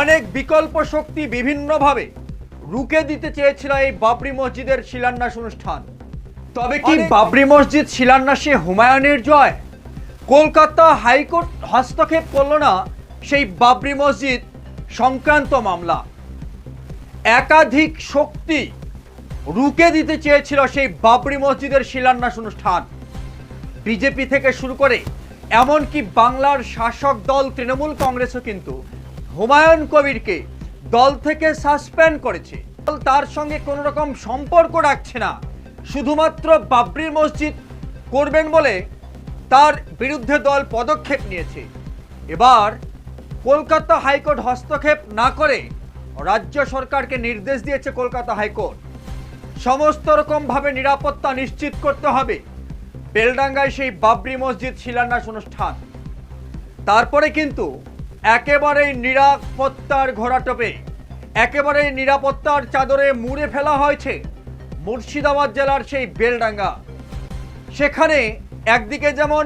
অনেক বিকল্প শক্তি বিভিন্নভাবে রুকে দিতে চেয়েছিল এই বাবরি মসজিদের শিলান্যাস অনুষ্ঠান। তবে কি বাবরি মসজিদ শিলান্যাসে হুমায়ুনের জয়? কলকাতা হাইকোর্ট হস্তক্ষেপ করল না সেই বাবরি মসজিদ সংক্রান্ত মামলা। একাধিক শক্তি রুকে দিতে চেয়েছিল সেই বাবরি মসজিদের শিলান্যাস অনুষ্ঠান। বিজেপি থেকে শুরু করে এমনকি বাংলার শাসক দল তৃণমূল কংগ্রেসও কিন্তু হুমায়ুন কবিরকে দল থেকে সাসপেন্ড করেছে। তার সঙ্গে কোনো রকম সম্পর্ক রাখছে না। শুধুমাত্র বাবরি মসজিদ করবেন বলে তার বিরুদ্ধে দল পদক্ষেপ নিয়েছে। এবার কলকাতা হাইকোর্ট হস্তক্ষেপ না করে রাজ্য সরকারকে নির্দেশ দিয়েছে কলকাতা হাইকোর্ট। সমস্ত রকমভাবে নিরাপত্তা নিশ্চিত করতে হবে। বেলডাঙ্গায় সেই বাবরি মসজিদ শিলান্যাস অনুষ্ঠান। তারপরে কিন্তু একেবারেই নিরাপত্তার ঘোরাটোপে একেবারেই নিরাপত্তার চাদরে মুড়ে ফেলা হয়েছে মুর্শিদাবাদ জেলার সেই বেলডাঙ্গা। সেখানে একদিকে যেমন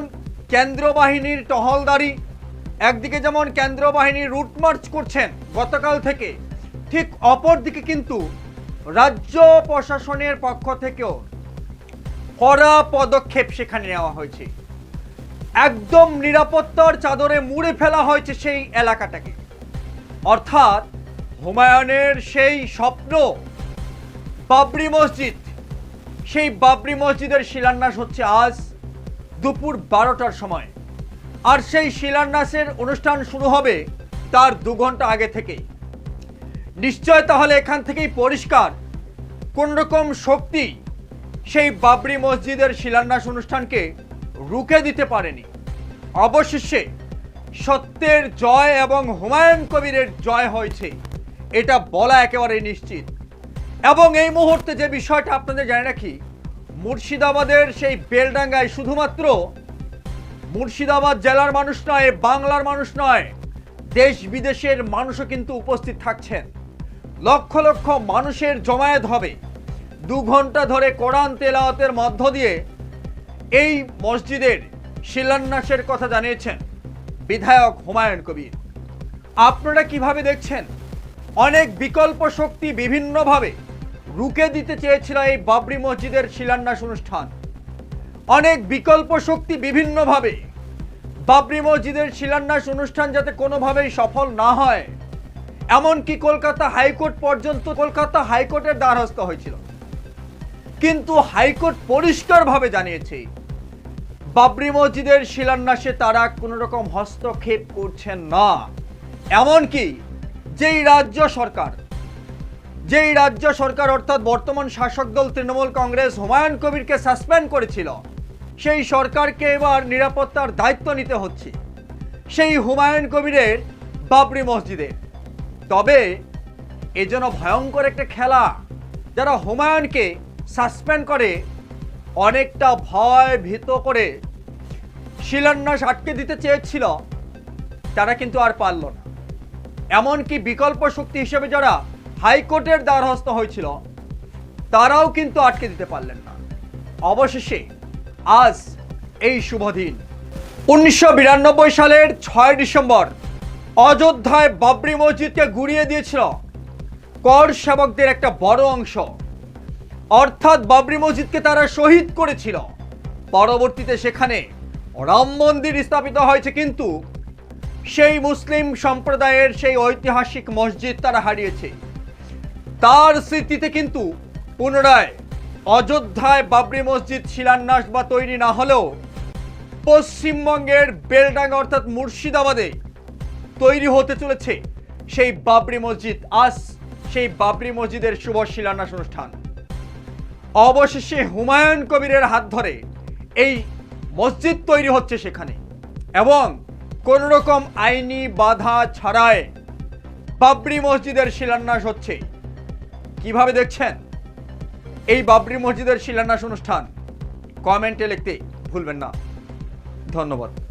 কেন্দ্র বাহিনীর টহলদারি, একদিকে যেমন কেন্দ্র বাহিনী রুট মার্চ করছেন গতকাল থেকে, ঠিক অপর দিকে কিন্তু রাজ্য প্রশাসনের পক্ষ থেকেও কড়া পদক্ষেপ সেখানে নেওয়া হয়েছে। একদম নিরাপত্তার চাদরে মুড়ে ফেলা হয়েছে সেই এলাকাটাকে। অর্থাৎ হুমায়ুনের সেই স্বপ্ন, বাবরি মসজিদ, সেই বাবরি মসজিদের শিলান্যাস হচ্ছে আজ দুপুর বারোটার সময়। আর সেই শিলান্যাসের অনুষ্ঠান শুরু হবে তার দু ঘণ্টা আগে থেকেই। নিশ্চয় তাহলে এখান থেকেই পরিষ্কার কোন রকম শক্তি সেই বাবরি মসজিদের শিলান্যাস অনুষ্ঠানকে রুখে দিতে পারেনি। অবশেষে সত্যের জয় এবং হুমায়ুন কবিরের জয় হয়েছে, এটা বলা একেবারে নিশ্চিত। এবং এই মুহূর্তে যে বিষয়টা আপনাদের জানি রাখি মুর্শিদাবাদের সেই বেলডাঙ্গায় শুধুমাত্র মুর্শিদাবাদ জেলার মানুষ নয়, বাংলার মানুষ নয়, দেশ বিদেশের মানুষও কিন্তু উপস্থিত থাকছেন। লক্ষ লক্ষ মানুষের জমায়েত হবে। দু ঘণ্টা ধরে কোরআন তেলাওয়াতের মধ্য দিয়ে এই মসজিদের শিলান্যাসের কথা জানিয়েছেন বিধায়ক হুমায়ুন কবির। আপনারা কীভাবে দেখছেন? অনেক বিকল্প শক্তি বিভিন্নভাবে রুকে দিতে চেয়েছিল এই বাবরি মসজিদের শিলান্যাস অনুষ্ঠান। অনেক বিকল্প শক্তি বিভিন্নভাবে বাবরি মসজিদের শিলান্যাস অনুষ্ঠান যাতে কোনোভাবেই সফল না হয়, এমনকি কলকাতা হাইকোর্ট পর্যন্ত কলকাতা হাইকোর্টের দ্বারস্থ হয়েছিল। কিন্তু হাইকোর্ট পরিষ্কারভাবে জানিয়েছে বাবরি মসজিদের শিলান্যাসে তারা কোনো রকম হস্তক্ষেপ করছেন না। এমনকি যেই রাজ্য সরকার, যেই রাজ্য সরকার অর্থাৎ বর্তমান শাসক দল তৃণমূল কংগ্রেস হুমায়ুন কবিরকে সাসপেন্ড করেছিল, সেই সরকারকে এবার নিরাপত্তার দায়িত্ব নিতে হচ্ছে সেই হুমায়ুন কবিরের বাবরি মসজিদের তবে এ যেন ভয়ঙ্কর একটা খেলা, যারা হুমায়ুনকে সাসপেন্ড করে অনেকটা ভয় ভীত করে শিলান্যাস আটকে দিতে চেয়েছিল, তারা কিন্তু আর পারল না। এমনকি বিকল্প শক্তি হিসেবে যারা হাইকোর্টের দ্বারস্থ হয়েছিল, তারাও কিন্তু আটকে দিতে পারলেন না। অবশেষে আজ এই শুভ দিন। উনিশশো বিরানব্বই সালের ছয় ডিসেম্বর অযোধ্যায় বাবরি মসজিদকে গুড়িয়ে দিয়েছিল কর সেবকদের একটা বড় অংশ। অর্থাৎ বাবরি মসজিদকে তারা শহীদ করেছিল। পরবর্তীতে সেখানে রাম মন্দির স্থাপিত হয়েছে, কিন্তু সেই মুসলিম সম্প্রদায়ের সেই ঐতিহাসিক মসজিদ তারা হারিয়েছে। তার স্মৃতিতে কিন্তু পুনরায় অযোধ্যায় বাবরি মসজিদ শিলান্যাস বা তৈরি না হলেও পশ্চিমবঙ্গের বেলডাঙ্গা অর্থাৎ মুর্শিদাবাদে তৈরি হতে চলেছে সেই বাবরি মসজিদ। আজ সেই বাবরি মসজিদের শুভ শিলান্যাস অনুষ্ঠান। অবশেষে হুমায়ুন কবিরের হাত ধরে এই মসজিদ তৈরি হচ্ছে সেখানে এবং কোন রকম আইনি বাধা ছাড়ায় বাবরি মসজিদের শিলান্যাস হচ্ছে। কীভাবে দেখছেন? এই বাবরি মসজিদের শিলান্যাস অনুষ্ঠান কমেন্টে লিখতে ভুলবেন না। ধন্যবাদ।